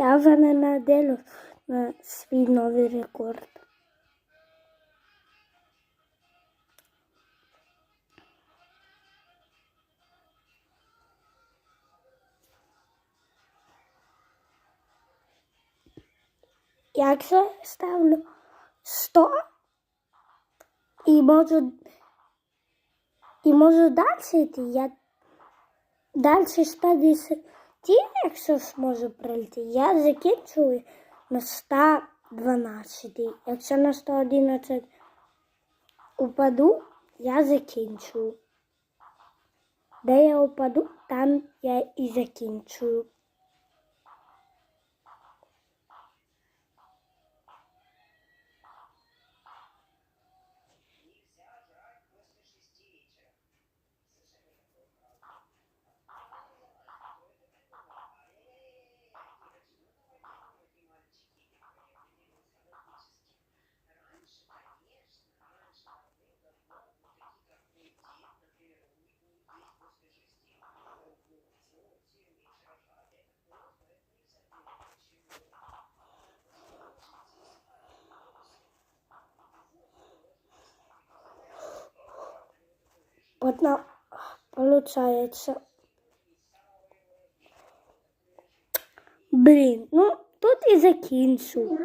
Я вже не наділю на свій новий рекорд. Якщо ставлю? 100 і можу і можу далі йти, я далі 110, якщо зможу пройти, я закінчую на 112. Якщо на 111 упаду, я закінчую. Де я упаду, там я і закінчую. Одна получается. Блін, ну тут і закінчу.